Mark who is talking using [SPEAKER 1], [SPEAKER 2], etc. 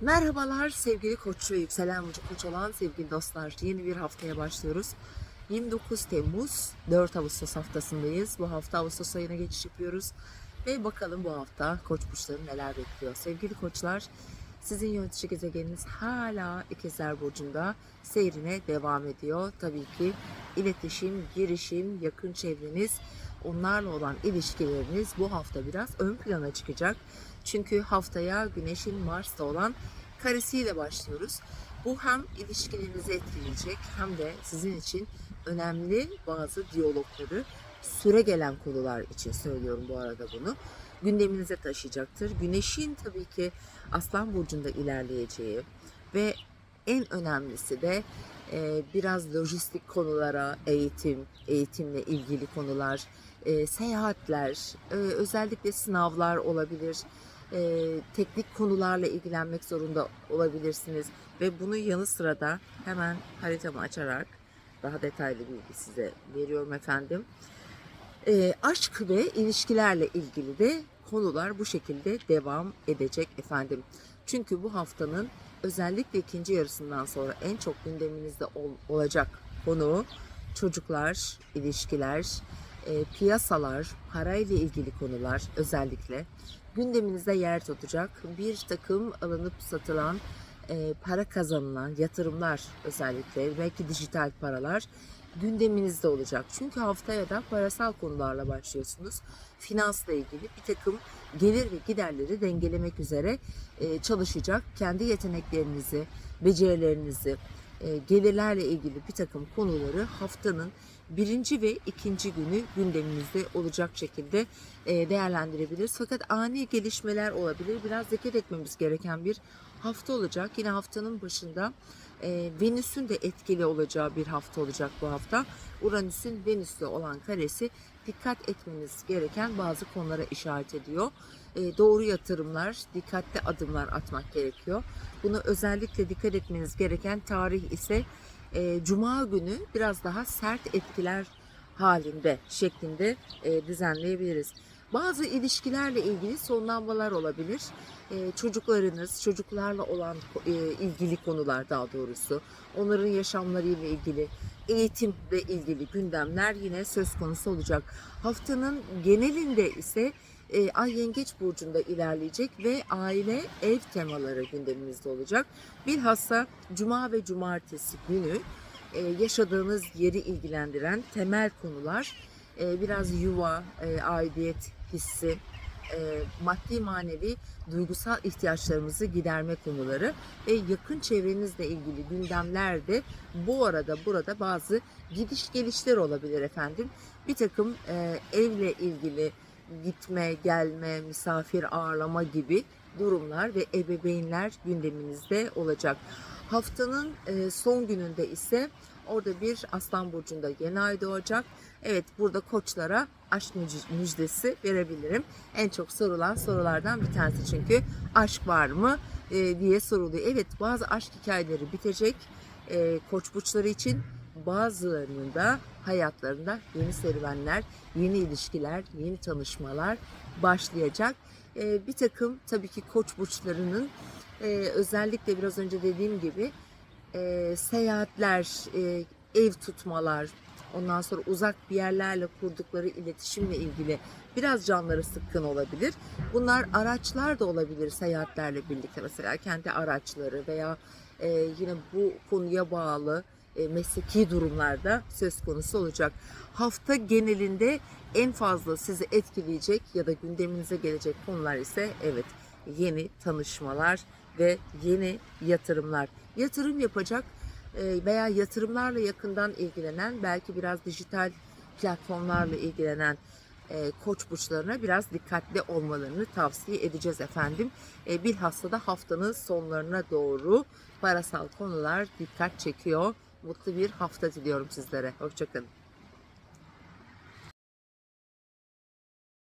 [SPEAKER 1] Merhabalar sevgili koç ve yükselen burcu koç olan sevgili dostlar. Yeni bir haftaya başlıyoruz. 29 Temmuz 4 Ağustos haftasındayız. Bu hafta Ağustos ayına geçiş yapıyoruz. Ve bakalım bu hafta koç burçları neler bekliyor. Sevgili koçlar sizin yönetici gezegeniniz hala ikizler burcunda seyrine devam ediyor. Tabii ki iletişim, girişim, yakın çevreniz, onlarla olan ilişkileriniz bu hafta biraz ön plana çıkacak. Çünkü haftaya Güneş'in Mars'ta olan karesiyle başlıyoruz. Bu hem ilişkilerinizi etkileyecek hem de sizin için önemli bazı diyalogları süre gelen konular için söylüyorum bu arada bunu. Gündeminize taşıyacaktır. Güneşin tabii ki Aslan Burcu'nda ilerleyeceği ve en önemlisi de biraz lojistik konulara, eğitim, eğitimle ilgili konular, e, seyahatler, e, özellikle sınavlar olabilir, e, teknik konularla ilgilenmek zorunda olabilirsiniz ve bunun yanı sıra da hemen haritamı açarak daha detaylı bilgi size veriyorum efendim. E, aşk ve ilişkilerle ilgili de konular bu şekilde devam edecek efendim. Çünkü bu haftanın özellikle ikinci yarısından sonra en çok gündeminizde ol- olacak konu çocuklar, ilişkiler, e, piyasalar, parayla ilgili konular özellikle gündeminizde yer tutacak. Bir takım alınıp satılan e, para kazanılan yatırımlar özellikle belki dijital paralar gündeminizde olacak. Çünkü haftaya da parasal konularla başlıyorsunuz. Finansla ilgili bir takım gelir ve giderleri dengelemek üzere e, çalışacak. Kendi yeteneklerinizi, becerilerinizi, e, gelirlerle ilgili bir takım konuları haftanın birinci ve ikinci günü gündeminizde olacak şekilde e, değerlendirebiliriz. Fakat ani gelişmeler olabilir. Biraz dikkat etmemiz gereken bir hafta olacak. Yine haftanın başında e, Venüs'ün de etkili olacağı bir hafta olacak bu hafta. Uranüs'ün Venüs'le olan karesi dikkat etmeniz gereken bazı konulara işaret ediyor. E, doğru yatırımlar, dikkatli adımlar atmak gerekiyor. Bunu özellikle dikkat etmeniz gereken tarih ise e, Cuma günü biraz daha sert etkiler halinde şeklinde e, düzenleyebiliriz. Bazı ilişkilerle ilgili sonlanmalar olabilir. E, çocuklarınız, çocuklarla olan e, ilgili konular daha doğrusu, onların yaşamlarıyla ilgili, eğitimle ilgili gündemler yine söz konusu olacak. Haftanın genelinde ise e, Ay Yengeç Burcu'nda ilerleyecek ve aile ev temaları gündemimizde olacak. Bilhassa Cuma ve Cumartesi günü e, yaşadığınız yeri ilgilendiren temel konular e, biraz yuva, e, aidiyet hissi, e, maddi manevi duygusal ihtiyaçlarımızı giderme konuları ve yakın çevrenizle ilgili gündemlerde bu arada burada bazı gidiş gelişler olabilir efendim. Bir takım e, evle ilgili gitme, gelme, misafir ağırlama gibi durumlar ve ebeveynler gündeminizde olacak. Haftanın e, son gününde ise orada bir Aslan Burcu'nda yeni ay doğacak. Evet burada koçlara aşk müj- müjdesi verebilirim. En çok sorulan sorulardan bir tanesi çünkü aşk var mı e, diye soruluyor. Evet bazı aşk hikayeleri bitecek e, koç burçları için bazılarının da hayatlarında yeni serüvenler, yeni ilişkiler, yeni tanışmalar başlayacak. E, bir takım tabii ki koç burçlarının e, özellikle biraz önce dediğim gibi e, seyahatler, e, ev tutmalar, ondan sonra uzak bir yerlerle kurdukları iletişimle ilgili biraz canları sıkkın olabilir. Bunlar araçlar da olabilir seyahatlerle birlikte mesela kendi araçları veya e, yine bu konuya bağlı e, mesleki durumlarda söz konusu olacak. Hafta genelinde en fazla sizi etkileyecek ya da gündeminize gelecek konular ise evet yeni tanışmalar ve yeni yatırımlar. Yatırım yapacak e, veya yatırımlarla yakından ilgilenen belki biraz dijital platformlarla ilgilenen e, koç burçlarına biraz dikkatli olmalarını tavsiye edeceğiz efendim. E, bilhassa da haftanın sonlarına doğru parasal konular dikkat çekiyor. Mutlu bir hafta diliyorum sizlere. Hoşçakalın.